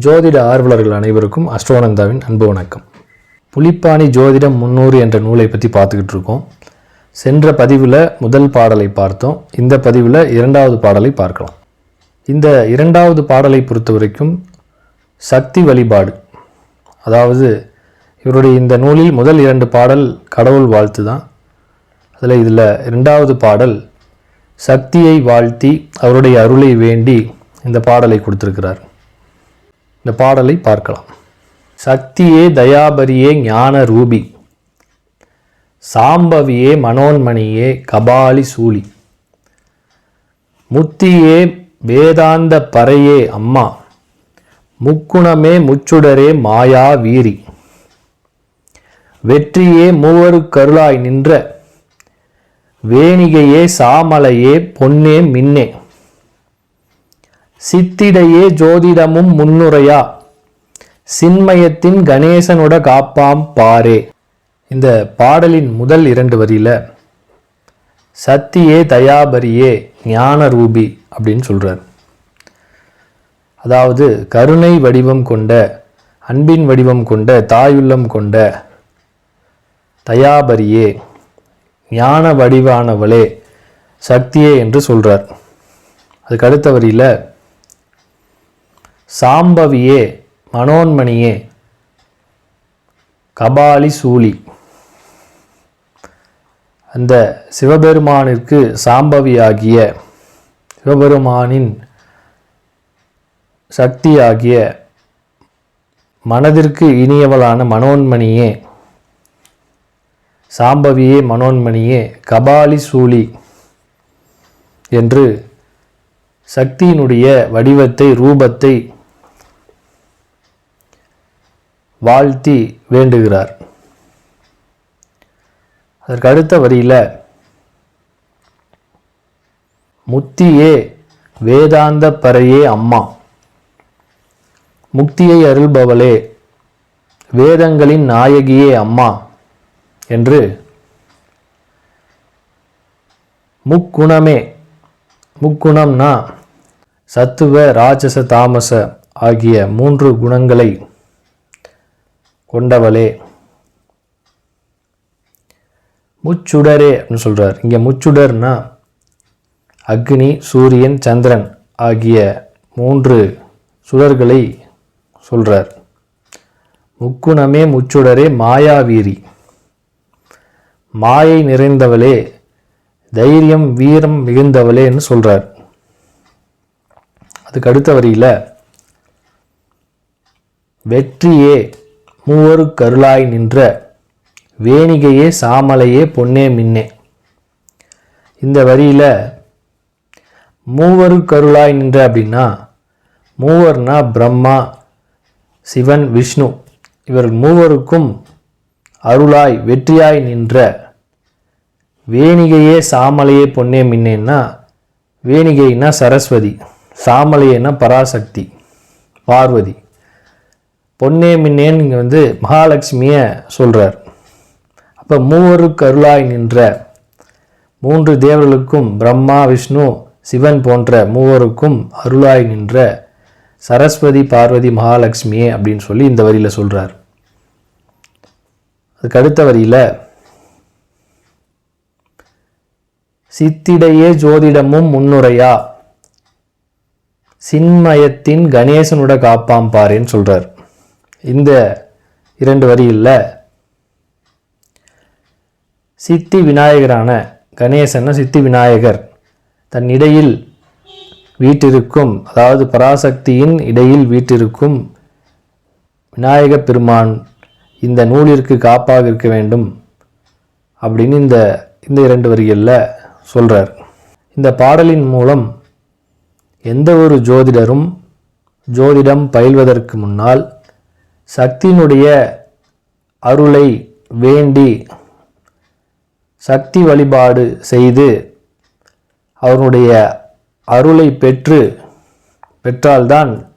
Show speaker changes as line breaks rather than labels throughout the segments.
ஜோதிட ஆர்வலர்கள் அனைவருக்கும் அஸ்ட்ரோனந்தாவின் அன்பு வணக்கம். புலிப்பாணி ஜோதிடம் முன்னூறு என்ற நூலை பற்றி பார்த்துக்கிட்டு இருக்கோம். சென்ற பதிவில் முதல் பாடலை பார்த்தோம். இந்த பதிவில் இரண்டாவது பாடலை பார்க்கலாம். இந்த இரண்டாவது பாடலை பொறுத்த வரைக்கும் சக்தி வழிபாடு. அதாவது இவருடைய இந்த நூலில் முதல் இரண்டு பாடல் கடவுள் வாழ்த்து தான். அதில் இதில் இரண்டாவது பாடல் சக்தியை வாழ்த்தி அவருடைய அருளை வேண்டி இந்த பாடலை கொடுத்துருக்கிறார். இந்த பாடலை பார்க்கலாம். சக்தியே தயாபரியே ஞான ரூபி. சாம்பவியே மனோன்மணியே கபாலி சூலி. முத்தியே வேதாந்த பறையே அம்மா. முக்குணமே முச்சுடரே மாயா வீரி. வெற்றியே மூவரு கருளாய் நின்ற. வேணிகையே சாமலையே பொன்னே மின்னே. சித்திடையே ஜோதிடமும் முன்னுரையா? சின்மயத்தின் கணேசனோட காப்பாம் பாரே. இந்த பாடலின் முதல் இரண்டு வரியில சத்தியே தயாபரியே ஞான ரூபி அப்படின்னு சொல்றார். அதாவது கருணை வடிவம் கொண்ட அன்பின் வடிவம் கொண்ட தாயுள்ளம் கொண்ட தயாபரியே ஞான வடிவானவளே சக்தியே என்று சொல்றார். அதுக்கு அடுத்த வரியில சாம்பவியே மனோன்மணியே கபாலி சூலி. அந்த சிவபெருமானிற்கு சாம்பவியாகிய சிவபெருமானின் சக்தியாகிய மனதிற்கு இனியவளான மனோன்மணியே சாம்பவியே மனோன்மணியே கபாலி சூலி என்று சக்தியினுடைய வடிவத்தை ரூபத்தை வாழ்த்தி வேண்டுகிறார். அதற்கு அடுத்த வரியில முத்தியே வேதாந்த பறையே அம்மா. முக்தியை அருள்பவளே வேதங்களின் நாயகியே அம்மா என்று முக்குணமே. முக்குணம்னா சத்துவ ராட்சச தாமச ஆகிய மூன்று குணங்களை கொண்டவளே. முச்சுடரே அப்படின்னு சொல்றார். இங்க முச்சுடர்னா அக்னி சூரியன் சந்திரன் ஆகிய மூன்று சுடர்களை சொல்றார். முக்குணமே முச்சுடரே மாயாவீரி. மாயை நிறைந்தவளே தைரியம் வீரம் மிகுந்தவளேன்னு சொல்கிறார் அதுக்கு அடுத்த வரியில வெற்றியே மூவரு கருளாய் நின்ற வேணிகையே சாமலையே பொன்னே மின்னே. இந்த வரியில் மூவரு கருளாய் நின்ற அப்படின்னா மூவர்னா பிரம்மா சிவன் விஷ்ணு. இவர் மூவருக்கும் அருளாய் வெற்றியாய் நின்ற வேணிகையே சாமலையே பொன்னே மின்னேன்னா வேணிகைன்னா சரஸ்வதி சாமலையேன்னா பராசக்தி பார்வதி. பொன்னே மின்னேன்னு இங்கே வந்து மகாலட்சுமியை சொல்கிறார் அப்போ மூவருக்கு அருளாய் நின்ற மூன்று தேவர்களுக்கும் பிரம்மா விஷ்ணு சிவன் போன்ற மூவருக்கும் அருளாய் நின்ற சரஸ்வதி பார்வதி மகாலட்சுமியே அப்படின்னு சொல்லி இந்த வரியில் சொல்கிறார் அதுக்கு அடுத்த வரியில் சித்திடையே ஜோதிடமும் முன்னுரையா சின்மயத்தின் கணேசனுட காப்பாம் பாருன்னு சொல்கிறார் இந்த இரண்டு வரியில் சித்தி விநாயகரான கணேசன சித்தி விநாயகர் தன் இடையில் வீட்டிருக்கும் அதாவது பராசக்தியின் இடையில் வீட்டிருக்கும் விநாயக பெருமான் இந்த நூலிற்கு காப்பாக இருக்க வேண்டும் அப்படின்னு இந்த இந்த இரண்டு வரிகளில் சொல்கிறார் இந்த பாடலின் மூலம் எந்த ஒரு ஜோதிடரும் ஜோதிடம் பயில்வதற்கு முன்னால் சக்தியினுடைய அருளை வேண்டி சக்தி வழிபாடு செய்து அவருடைய அருளை பெற்று பெற்றால்தான்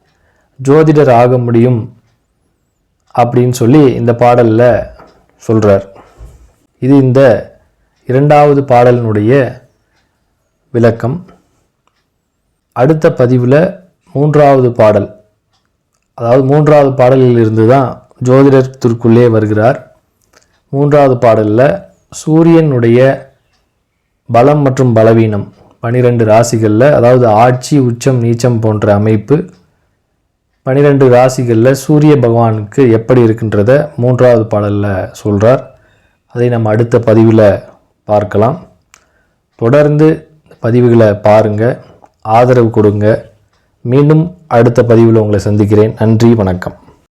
ஜோதிடர் ஆக முடியும் அப்படின்னு சொல்லி இந்த பாடலில் சொல்கிறார் இது இந்த இரண்டாவது பாடலினுடைய விளக்கம். அடுத்த பதிவில் மூன்றாவது பாடல். அதாவது மூன்றாவது பாடலில் இருந்து தான் ஜோதிடத்திற்குள்ளே வருகிறார். மூன்றாவது பாடலில் சூரியனுடைய பலம் மற்றும் பலவீனம் பனிரெண்டு ராசிகளில் அதாவது ஆட்சி உச்சம் நீச்சம் போன்ற அமைப்பு பனிரெண்டு ராசிகளில் சூரிய பகவானுக்கு எப்படி இருக்கின்றத மூன்றாவது பாடலில் சொல்கிறார் அதை நம்ம அடுத்த பதிவில் பார்க்கலாம். தொடர்ந்து பதிவுகளை பாருங்கள் ஆதரவு கொடுங்க. மீண்டும் அடுத்த பதிவில் உங்களை சந்திக்கிறேன். நன்றி வணக்கம்.